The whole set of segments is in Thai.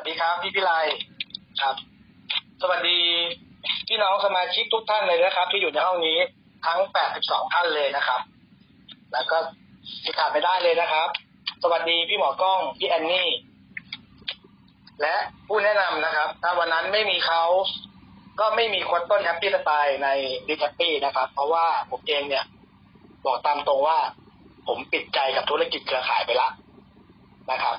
วัสดีครับพี่พิไลครับ สวัสดีพี่น้องสมาชิกทุกท่านเลยนะครับ ที่อยู่ในห้องนี้ทั้ง 82 ท่านเลยนะครับ แล้วก็ที่ขาดไม่ได้เลยนะครับ สวัสดีพี่หมอกล้องพี่แอนนี่ และผู้แนะนำนะครับ ถ้าวันนั้นไม่มีเขาก็ไม่มีคนต้นแฮปปี้สไตล์ในดิแฮปปี้นะครับ เพราะว่าผมเองเนี่ย บอกตามตรงว่า ผมปิดใจกับธุรกิจเครือข่ายไปละนะครับ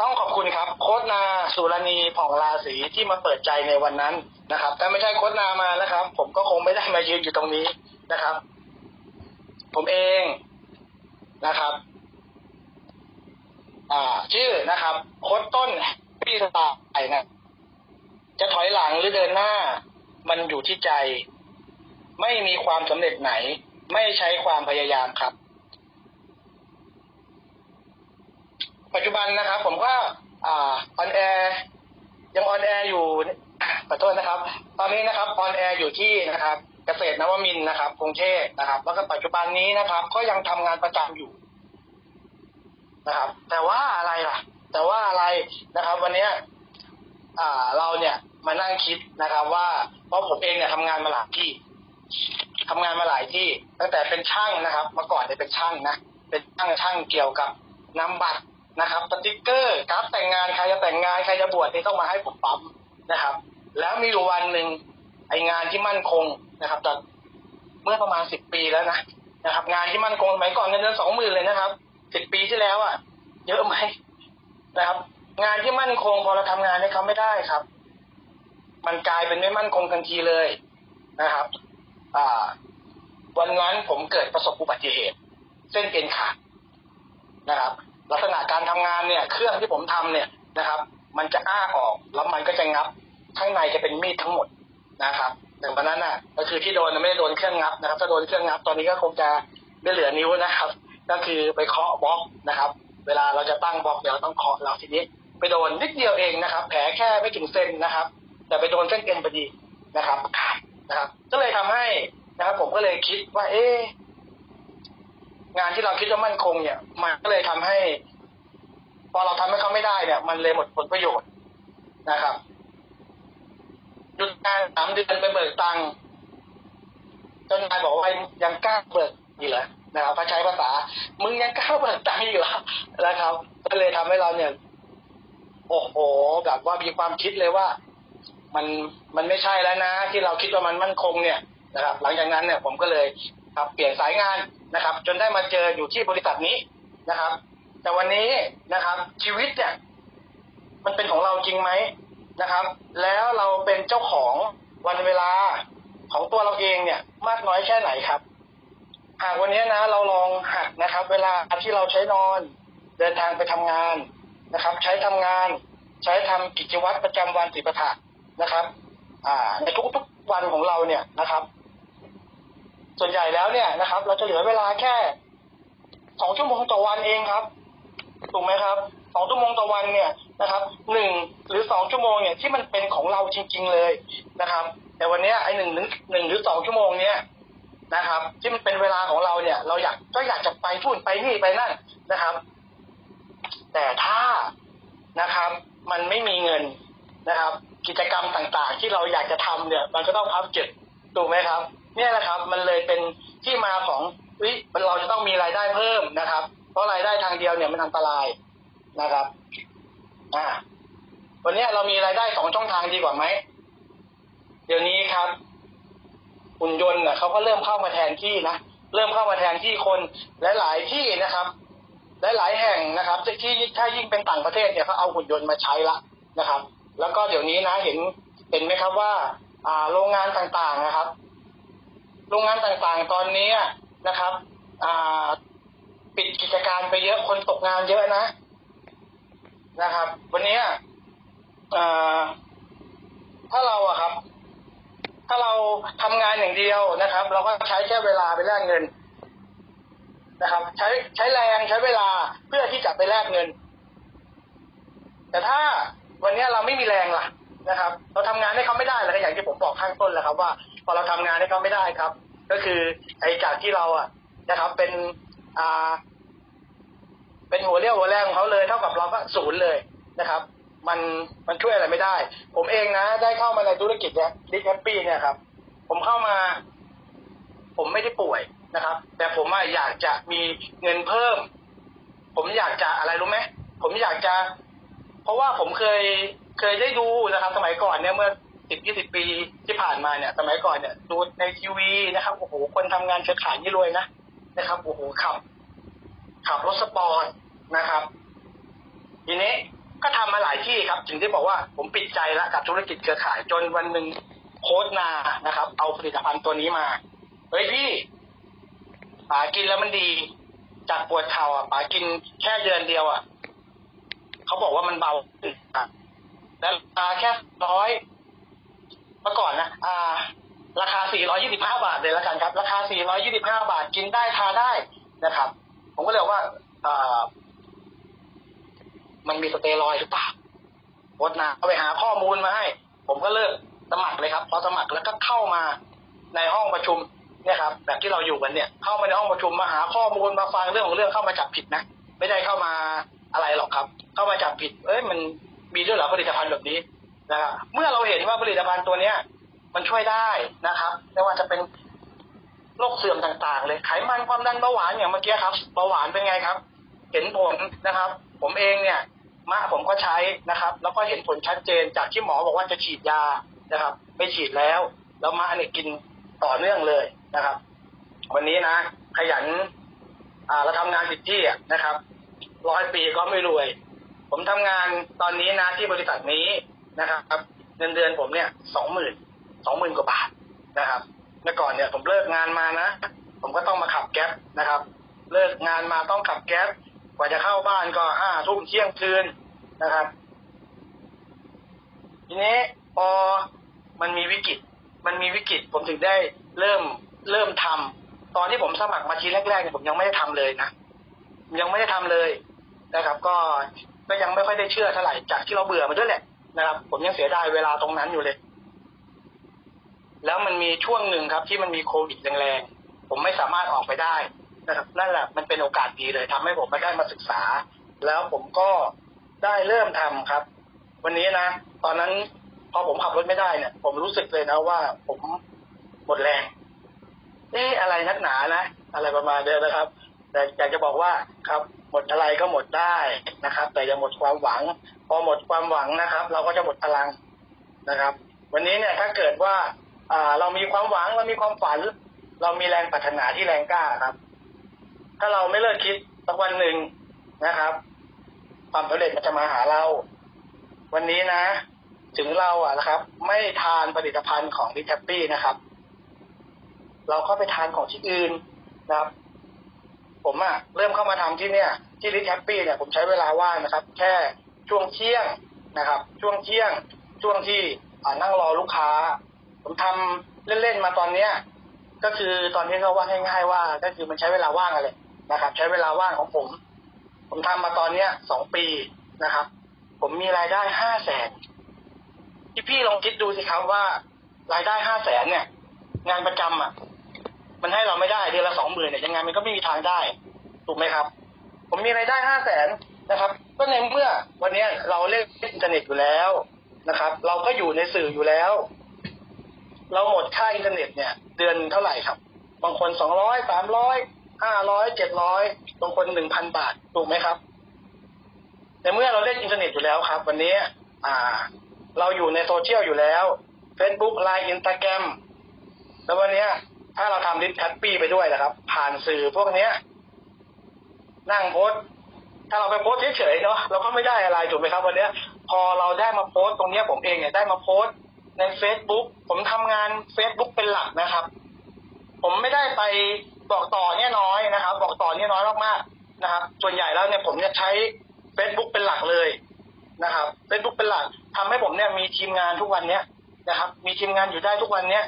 ต้องขอบคุณครับ โค้ดนาสุรณีผ่องราศีที่มาเปิดใจในวันนั้นนะครับถ้าไม่ใช่โค้ดนามานะครับ ผมก็คงไม่ได้มายืนอยู่ตรงนี้นะครับ ผมเองนะครับ อ่า ชื่อนะครับ โค้ดต้นพี่สไตล์นะจะถอยหลังหรือเดินหน้า มันอยู่ที่ใจ ไม่มีความสำเร็จไหน ไม่ใช้ความพยายามครับ ปัจจุบันนะครับ ผมก็อ่าออนแอร์ยังออนแอร์อยู่ขอโทษนะครับ ตอนนี้นะครับออนแอร์อยู่ที่นะครับเกษตรนวมินนะครับกรุงเทพนะครับ แล้วก็ปัจจุบันนี้นะครับ ก็ยังทำงานประจำอยู่นะครับ แต่ว่าอะไรล่ะ แต่ว่าอะไรนะครับ วันเนี้ยอ่าเราเนี่ยมานั่งคิดนะครับ ว่าเพราะผมเองเนี่ยทำงานมาหลายที่ทำงานมาหลายที่ ตั้งแต่เป็นช่างนะครับเมื่อก่อนเนี่ยเป็นช่างนะเป็นช่างช่างเกี่ยวกับนำบัตร นะครับสติกเกอร์กราฟแต่งงานใครจะแต่งงานใครจะบวชนี่ต้องมาให้ผมปั๊มนะครับ แล้วมีอยู่วันหนึ่งไองานที่มั่นคงนะครับตอนเมื่อประมาณสิบปีแล้วนะนะครับ งานที่มั่นคงสมัยก่อนเงินเดือนสองหมื่นเลยนะครับสิบปีที่แล้วอะ เยอะไหมนะครับ งานที่มั่นคงพอเราทำงานให้เขาไม่ได้ครับ มันกลายเป็นไม่มั่นคงทันทีเลยนะครับ อ่า วันนั้นผมเกิดประสบอุบัติเหตุ เส้นเอ็นขาดนะครับ ลักษณะการทำงานเนี่ย เครื่องที่ผมทำเนี่ยนะครับ มันจะอ้าออกแล้วมันก็จะงับ ข้างในจะเป็นมีดทั้งหมดนะครับแต่วันนั้นน่ะ ก็คือที่โดนไม่ได้โดนเครื่องงับนะครับ ถ้าโดนเครื่องงับตอนนี้ก็คงจะไม่เหลือนิ้วนะครับ ก็คือไปเคาะบล็อกนะครับ เวลาเราจะตั้งบล็อกเดี๋ยวเราต้องเคาะเราทีนี้ ไปโดนนิดเดียวเองนะครับ แผลแค่ไม่ถึงเซนนะครับ แต่ไปโดนเส้นเอ็นพอดีนะครับขาดนะครับ ก็เลยทำให้นะครับ ผมก็เลยคิดว่า เอ๊ะ งานที่เราคิดว่ามั่นคงเนี่ย มันก็เลยทำให้ พอเราทำให้เขาไม่ได้เนี่ย มันเลยหมดผลประโยชน์นะครับหยุดงานสามเดือนไปเบิกตังค์เจ้านายบอกว่ายังกล้าเบิกอีกเหรอนะครับถ้าใช้ภาษา มึงยังกล้าเบิกตังค์อยู่เหรอนะครับ ก็เลยทำให้เราเนี่ย โอ้โหแบบว่ามีความคิดเลยว่า มันมันไม่ใช่แล้วนะ ที่เราคิดว่ามันมั่นคงเนี่ยนะครับ หลังจากนั้นเนี่ย ผมก็เลยครับเปลี่ยนสายงาน นะครับ จนได้มาเจออยู่ที่บริษัทนี้นะครับ แต่วันนี้นะครับ ชีวิตเนี่ยมันเป็นของเราจริงไหมนะครับ แล้วเราเป็นเจ้าของวันเวลาของตัวเราเองเนี่ย มากน้อยแค่ไหนครับ หากวันนี้นะ เราลองหักนะครับ เวลาที่เราใช้นอน เดินทางไปทำงานนะครับ ใช้ทำงาน ใช้ทำกิจวัตรประจำวันสิปถะนะครับ อ่าในทุกๆวันของเราเนี่ยนะครับ ส่วนใหญ่แล้วเนี่ยนะครับ เราจะเหลือเวลาแค่สองชั่วโมงต่อวันเองครับถูกไหมครับสองชั่วโมงต่อวันเนี่ยนะครับหนึ่งหรือสองชั่วโมงเนี่ยที่มันเป็นของเราจริง ๆเลยนะครับ แต่วันนี้ไอ้หนึ่งหรือหนึ่งหรือสองชั่วโมงเนี่ยนะครับ ที่มันเป็นเวลาของเราเนี่ย เราอยากก็อยากจะไปทุ่นไปนี่ไปนั่นนะครับ แต่ถ้านะครับ มันไม่มีเงินนะครับ กิจกรรมต่างๆ ที่เราอยากจะทำเนี่ย มันก็ต้องพับเก็บถูกไหมครับ เนี่ยนะครับ มันเลยเป็นที่มาของวิเราจะต้องมีรายได้เพิ่มนะครับ เพราะรายได้ทางเดียวเนี่ยมันอันตรายนะครับ อ่า วันนี้เรามีรายได้สองช่องทางดีกว่าไหมเดี๋ยวนี้ครับหุ่นยนต์เน่ะเขาก็เริ่มเข้ามาแทนที่นะเริ่มเข้ามาแทนที่คนหลาย ๆ ที่นะครับหลายๆแห่งนะครับที่ถ้ายิ่งเป็นต่างประเทศเนี่ยเขาเอาหุ่นยนต์มาใช้ละนะครับ แล้วก็เดี๋ยวนี้นะเห็นเห็นไหมครับว่า อ่าโรงงานต่างๆนะครับ โรงงานต่างๆตอนนี้นะครับอ่าปิดกิจการไปเยอะคนตกงานเยอะนะนะครับ วันนี้ถ้าเราอะครับ ถ้าเราทำงานอย่างเดียวนะครับ เราก็ใช้แค่เวลาไปแลกเงินนะครับ ใช้ใช้แรงใช้เวลาเพื่อที่จะไปแลกเงิน แต่ถ้าวันนี้เราไม่มีแรงล่ะ นะครับ เราทำงานให้เขาไม่ได้แล้วก็อย่างที่ผมบอกข้างต้นแหละครับ ว่าพอเราทำงานให้เขาไม่ได้ครับ ก็คือไอ้จากที่เราอะนะครับ เป็นอ่า เป็นหัวเรี่ยวหัวแรงของเขาเลยเท่ากับเราก็ศูนย์เลยนะครับ มันมันช่วยอะไรไม่ได้ ผมเองนะ ได้เข้ามาในธุรกิจเนี่ยดิแฮปปี้เนี่ยครับ ผมเข้ามา ผมไม่ได้ป่วยนะครับ แต่ผมอะอยากจะมีเงินเพิ่ม ผมอยากจะอะไรรู้ไหมผมอยากจะ เพราะว่าผมเคย เคยได้ดูนะครับ สมัยก่อนเนี่ยเมื่อสิบยี่สิบปีที่ผ่านมาเนี่ย สมัยก่อนเนี่ยดูในทีวีนะครับโอ้โหคนทำงานเครือข่ายนี่รวยนะนะครับโอ้โหขับ ขับรถสปอร์ตนะครับ ทีนี้ก็ทำมาหลายที่ครับ ถึงที่บอกว่าผมปิดใจแล้วกับธุรกิจเครือข่ายจนวันหนึ่งโค้ดนานะครับ เอาผลิตภัณฑ์ตัวนี้มาเฮ้ยพี่ป๋ากินแล้วมันดี จากปวดเข่าอะป๋ากินแค่เดือนเดียวอะเขาบอกว่ามันเบาขึ้นอะ แล้วราคาแค่ร้อยเมื่อก่อนนะอ่า ราคา 425 บาทเลยแล้วกันครับ ราคา 425 บาทกินได้ทาได้นะครับ ผมก็เลยว่าอ่ามันมีสเตียรอยด์หรือเปล่าโคตรนาเอาไปหาข้อมูลมาให้ ผมก็เลิกสมัครเลยครับ พอสมัครแล้วก็เข้ามาในห้องประชุมเนี่ยครับแบบที่เราอยู่กันเนี่ย เข้ามาในห้องประชุมมาหาข้อมูลมาฟังเรื่องของเรื่องเข้ามาจับผิดนะ ไม่ได้เข้ามาอะไรหรอกครับ เข้ามาจับผิด เอ้ยมัน มีด้วยเหรอผลิตภัณฑ์แบบนี้นะครับเมื่อเราเห็นว่าผลิตภัณฑ์ตัวเนี้ย มันช่วยได้นะครับไม่ว่าจะเป็นโรคเสื่อมต่างๆ เลยไขมันความดันเบาหวานอย่างเมื่อกี้ครับเบาหวานเป็นไงครับ เห็นผลนะครับ ผมเองเนี่ยมะผมก็ใช้นะครับ แล้วก็เห็นผลชัดเจนจากที่หมอบอกว่าจะฉีดยานะครับไม่ฉีดแล้ว แล้วมะเนี่ยกินต่อเนื่องเลยนะครับ วันนี้นะ ขยันอ่าเราทำงานผิดที่นะครับร้อยปีก็ไม่รวย ผมทำงานตอนนี้นะที่บริษัทนี้นะครับเงินเดือนผมเนี่ยสองหมื่นสองหมื่นกว่าบาทนะครับเมื่อก่อนเนี่ยผมเลิกงานมานะ ผมก็ต้องมาขับแก๊ปนะครับ เลิกงานมาต้องขับแก๊ปกว่าจะเข้าบ้านก็ห้าทุ่มเที่ยงคืนนะครับ ทีนี้พอมันมีวิกฤต มันมีวิกฤต ผมถึงได้เริ่มเริ่มทำตอนที่ผมสมัครมาทีแรกๆเนี่ยผมยังไม่ได้ทำเลยนะยังไม่ได้ทำเลยนะครับ ก็ ก็ยังไม่ค่อยได้เชื่อเท่าไหร่จากที่เราเบื่อมาด้วยแหละนะครับ ผมยังเสียดายเวลาตรงนั้นอยู่เลย แล้วมันมีช่วงหนึ่งครับ ที่มันมีโควิดแรงๆผมไม่สามารถออกไปได้นะครับนั่นแหละมันเป็นโอกาสดีเลยทำให้ผมไม่ได้มาศึกษา แล้วผมก็ได้เริ่มทำครับ วันนี้นะตอนนั้นพอผมขับรถไม่ได้เนี่ย ผมรู้สึกเลยนะว่า ผมหมดแรงเอ๊ะอะไรนักหนานะอะไรประมาณเนี้ยนะครับ แต่อยากจะบอกว่าครับหมดอะไรก็หมดได้นะครับ แต่อย่าหมดความหวัง พอหมดความหวังนะครับ เราก็จะหมดพลังนะครับ วันนี้เนี่ยถ้าเกิดว่าอ่าเรามีความหวังเรามีความฝัน เรามีแรงปรารถนาที่แรงกล้าครับ ถ้าเราไม่เลิกคิดสักวันหนึ่งนะครับ ความสำเร็จมันจะมาหาเรา วันนี้นะ ถึงเราอะนะครับ ไม่ทานผลิตภัณฑ์ของดิแทปปี้นะครับ เราก็ไปทานของที่อื่นนะครับ ผมอะเริ่มเข้ามาทำที่เนี่ยที่ลิทแฮปปี้เนี่ยผมใช้เวลาว่างนะครับ แค่ช่วงเที่ยงนะครับ ช่วงเที่ยงช่วงที่นั่งรอลูกค้า ผมทำเล่นๆมาตอนเนี้ยก็คือตอนนี้ก็ว่าง่ายๆว่า ก็คือมันใช้เวลาว่างอะไรนะครับ ใช้เวลาว่างของผม ผมทำมาตอนเนี้ยสองปีนะครับ ผมมีรายได้ห้าแสนที่พี่ลองคิดดูสิครับว่ารายได้ห้าแสนเนี่ย งานประจำอะ มันให้เราไม่ได้เดือนละสองหมื่นเนี่ยยังไงมันก็ไม่มีทางได้ถูกไหมครับ ผมมีรายได้ห้าแสนนะครับ ก็ในเมื่อวันนี้เราเล่นอินเทอร์เน็ตอยู่แล้วนะครับ เราก็อยู่ในสื่ออยู่แล้ว เราหมดค่าอินเทอร์เน็ตเนี่ย เดือนเท่าไหร่ครับ บางคนสองร้อยสามร้อยห้าร้อยเจ็ดร้อยบางคนหนึ่งพันบาทถูกไหมครับในเมื่อเราเล่นอินเทอร์เน็ตอยู่แล้วครับ วันนี้อ่า เราอยู่ในโซเชียลอยู่แล้ว Facebook ไลน์อินสตาแกรมแล้ววันนี้ ถ้าเราทำดิสแคปปี้ไปด้วยนะครับ ผ่านสื่อพวกเนี้ย นั่งโพสถ้าเราไปโพสเฉยๆเนาะเราก็ไม่ได้อะไรถูกไหมครับ วันเนี้ย พอเราได้มาโพสตตรงเนี้ยผมเองเนี่ยได้มาโพสต์ใน Facebook ผมทำงาน Facebook เป็นหลักนะครับ ผมไม่ได้ไปบอกต่อเนี่ยน้อยนะครับ บอกต่อเนี่ยน้อยมากๆนะครับ ส่วนใหญ่แล้วเนี่ยผมเนี่ยใช้ Facebook เป็นหลักเลยนะครับ Facebook เป็นหลักทำให้ผมเนี่ยมีทีมงานทุกวันเนี้ยนะครับ มีทีมงานอยู่ได้ทุกวันเนี้ย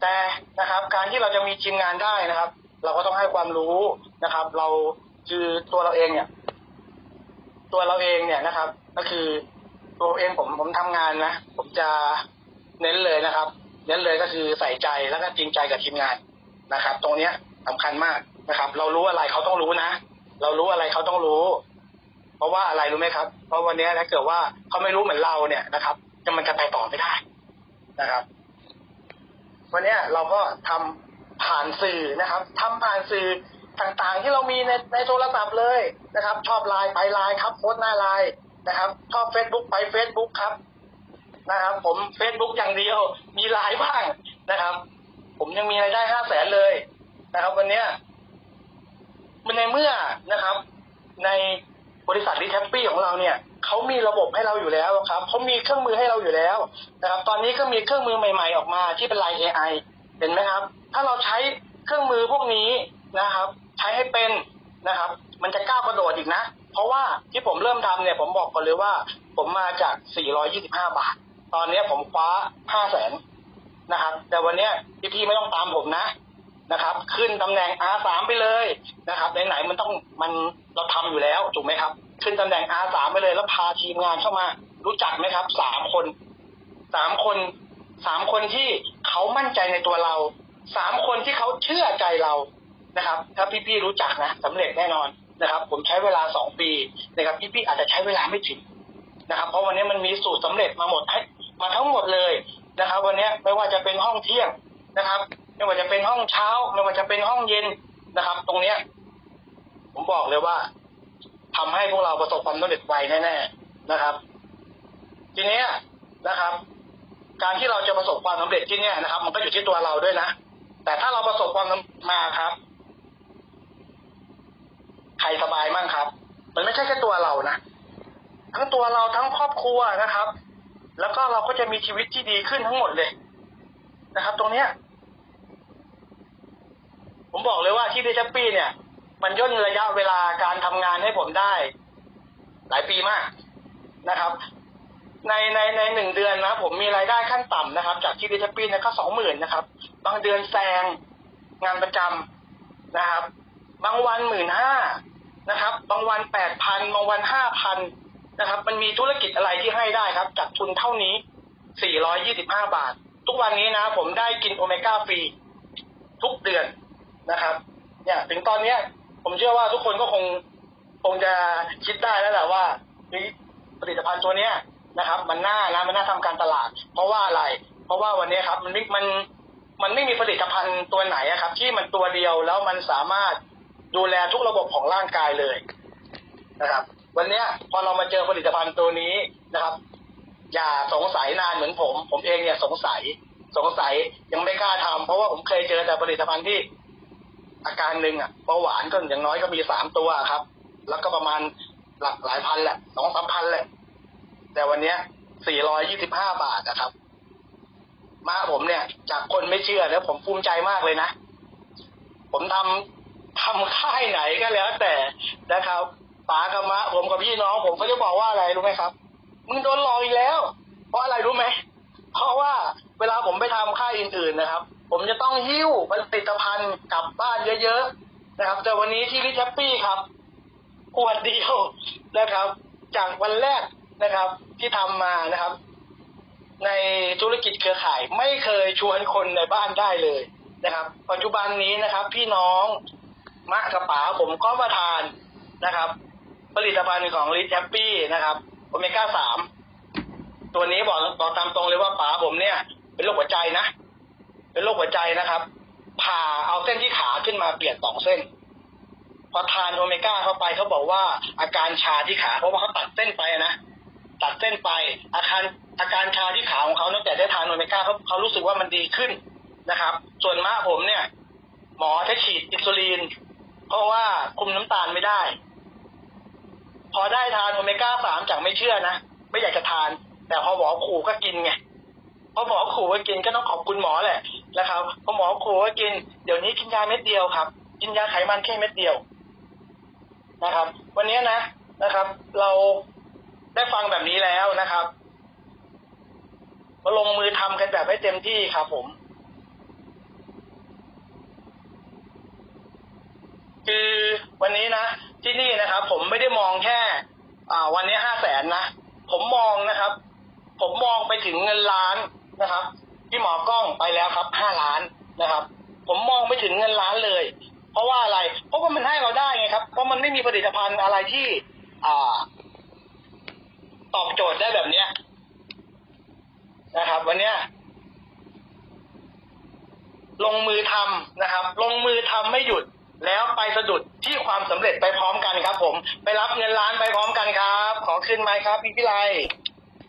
แต่นะครับการที่เราจะมีทีมงานได้นะครับ เราก็ต้องให้ความรู้นะครับ เราคือตัวเราเองเนี่ย ตัวเราเองเนี่ยนะครับ ก็คือตัวเองผมผมทำงานนะผมจะเน้นเลยนะครับ เน้นเลยก็คือใส่ใจแล้วก็จริงใจกับทีมงานนะครับ ตรงเนี้ยสำคัญมากนะครับ เรารู้อะไรเขาต้องรู้นะ เรารู้อะไรเขาต้องรู้ เพราะว่าอะไรรู้ไหมครับ เพราะวันนี้ถ้าเกิดว่าเขาไม่รู้เหมือนเราเนี่ยนะครับจะมันจะไปต่อไม่ได้นะครับ วันนี้เราก็ทำผ่านสื่อนะครับทำผ่านสื่อต่างๆ ที่เรามีในในโทรศัพท์เลยนะครับ ชอบไลน์ไปไลน์ครับโพสหน้าไลน์นะครับ ชอบเฟซบุ๊กไปเฟซบุ๊กครับนะครับ ผมเฟซบุ๊กอย่างเดียวมีไลน์บ้างนะครับ ผมยังมีรายได้ห้าแสนเลยนะครับ วันเนี้ยมันในเมื่อนะครับ ในบริษัทรีแทปปี้ของเราเนี่ย เขามีระบบให้เราอยู่แล้วครับเขามีเครื่องมือให้เราอยู่แล้วนะครับ ตอนนี้ก็มีเครื่องมือใหม่ ๆ ออกมาที่เป็นไลน์ AI เห็นไหมครับ ถ้าเราใช้เครื่องมือพวกนี้นะครับ ใช้ให้เป็นนะครับ มันจะก้าวกระโดดอีกนะ เพราะว่าที่ผมเริ่มทำเนี่ยผมบอกก่อนเลยว่า ผมมาจาก 425 บาท ตอนนี้ผมคว้า 5 แสนนะครับ แต่วันเนี้ยพี่ๆไม่ต้องตามผมนะ นะครับ ขึ้นตำแหน่ง R3 ไปเลยนะครับไหนๆมันต้องมันเราทำอยู่แล้วถูกไหมครับ ขึ้นตำแหน่ง R3 ไปเลย แล้วพาทีมงานเข้ามา รู้จักไหมครับสามคนสามคนสามคนที่เขามั่นใจในตัวเราสามคนที่เขาเชื่อใจเรานะครับ ถ้าพี่ๆรู้จักนะสำเร็จแน่นอนนะครับ ผมใช้เวลาสองปีนะครับพี่ๆอาจจะใช้เวลาไม่ถึงนะครับ เพราะวันนี้มันมีสูตรสำเร็จมาหมดให้มาทั้งหมดเลยนะครับ วันนี้ไม่ว่าจะเป็นห้องเที่ยงนะครับ ไม่ว่าจะเป็นห้องเช้า ไม่ว่าจะเป็นห้องเย็นนะครับ ตรงเนี้ย ผมบอกเลยว่าทำให้พวกเราประสบความสำเร็จไวแน่ๆนะครับ ทีเนี้ยนะครับ การที่เราจะประสบความสำเร็จที่เนี้ยนะครับ มันก็อยู่ที่ตัวเราด้วยนะแต่ถ้าเราประสบความมาครับ ใครสบายมั่งครับ มันไม่ใช่แค่ตัวเรานะทั้งตัวเราทั้งครอบครัวนะครับ แล้วก็เราก็จะมีชีวิตที่ดีขึ้นทั้งหมดเลยนะครับ ตรงเนี้ย ผมบอกเลยว่าที่ดิจัปปี้เนี่ย มันย่นระยะเวลาการทำงานให้ผมได้ หลายปีมากนะครับ ในในในหนึ่งเดือนนะ ผมมีรายได้ขั้นต่ำนะครับ จากที่ดิจัปปี้เนี่ยก็สองหมื่นนะครับ บางเดือนแซงงานประจำนะครับ บางวันหมื่นห้านะครับ บางวันแปดพันบางวันห้าพันนะครับ มันมีธุรกิจอะไรที่ให้ได้ครับ จากทุนเท่านี้สี่ร้อยยี่สิบห้าบาท ทุกวันนี้นะ ผมได้กินโอเมก้าฟรีทุกเดือน นะครับ เนี่ย ถึงตอนเนี้ย ผมเชื่อว่าทุกคนก็คงคงจะคิดได้แล้วแหละว่าผลิตภัณฑ์ตัวเนี้ยนะครับ มันน่านะมันน่าทำการตลาด เพราะว่าอะไร เพราะว่าวันนี้ครับ มันมันมันไม่มีผลิตภัณฑ์ตัวไหนครับ ที่มันตัวเดียวแล้วมันสามารถดูแลทุกระบบของร่างกายเลยนะครับ วันนี้พอเรามาเจอผลิตภัณฑ์ตัวนี้นะครับ อย่าสงสัยนานเหมือนผม ผมเองเนี่ยสงสัยสงสัยยังไม่กล้าทำเพราะว่าผมเคยเจอแต่ผลิตภัณฑ์ที่ อาการหนึ่งอะเบาหวานก็อย่างน้อยก็มีสามตัวครับ แล้วก็ประมาณหลักหลายพันแหละสองสามพันแหละ แต่วันเนี้ยสี่ร้อยยี่สิบห้าบาทนะครับ มาผมเนี่ย จากคนไม่เชื่อแล้วผมภูมิใจมากเลยนะ ผมทำทำค่ายไหนก็แล้วแต่นะครับป๋ากับมะ ผมกับพี่น้อง ผมก็จะบอกว่าอะไรรู้ไหมครับ มึงโดนหลอกอีกแล้ว เพราะอะไรรู้ไหม เพราะว่าเวลาผมไปทำค่ายอื่นๆนะครับ ผมจะต้องหิ้วผลิตภัณฑ์กลับบ้านเยอะๆนะครับ แต่วันนี้ที่ริแฮปปี้ครับขวดเดียวนะครับ จากวันแรกนะครับ ที่ทำมานะครับ ในธุรกิจเครือข่ายไม่เคยชวนคนในบ้านได้เลยนะครับ ปัจจุบันนี้นะครับ พี่น้องมะกระป๋าผมก็มาทานนะครับ ผลิตภัณฑ์ของลิทแฮปปี้นะครับโอเมก้าสามตัวนี้บอกบอกตามตรงเลยว่าป๋าผมเนี่ย เป็นโรคหัวใจนะ เป็นโรคหัวใจนะครับผ่าเอาเส้นที่ขาขึ้นมาเปลี่ยนสองเส้น พอทานโอเมก้าเข้าไปเขาบอกว่าอาการชาที่ขาเพราะว่าเขาตัดเส้นไปนะตัดเส้นไปอาการอาการชาที่ขาของเขาตั้งแต่ได้ทานโอเมก้าเขาเขารู้สึกว่ามันดีขึ้นนะครับ ส่วนม้าผมเนี่ย หมอจะฉีดอินซูลินเพราะว่าคุมน้ำตาลไม่ได้ พอได้ทานโอเมก้าสามจากไม่เชื่อนะไม่อยากจะทาน แต่พอหมอขู่ก็กินไงพอหมอขู่ก็กินก็ต้องขอบคุณหมอแหละ นะครับพอหมอขู่ก็กิน เดี๋ยวนี้กินยาเม็ดเดียวครับ กินยาไขมันแค่เม็ดเดียวนะครับ วันนี้นะนะครับ เราได้ฟังแบบนี้แล้วนะครับก็ลงมือทำกันแบบให้เต็มที่ครับผม คือวันนี้นะที่นี่นะครับ ผมไม่ได้มองแค่ อ่า วันนี้ห้าแสนนะผมมองนะครับ ผมมองไปถึงเงินล้านนะครับ พี่หมอกล้องไปแล้วครับห้าล้านนะครับ ผมมองไปถึงเงินล้านเลย เพราะว่าอะไร เพราะว่ามันให้เราได้ไงครับ เพราะมันไม่มีผลิตภัณฑ์อะไรที่ อ่า ตอบโจทย์ได้แบบเนี้ยนะครับ วันเนี้ยลงมือทำนะครับ ลงมือทำไม่หยุดแล้วไปสะดุดที่ความสำเร็จไปพร้อมกันครับ ผม ไปรับเงินล้านไปพร้อมกันครับ ขอขึ้นไหมครับพี่พิไล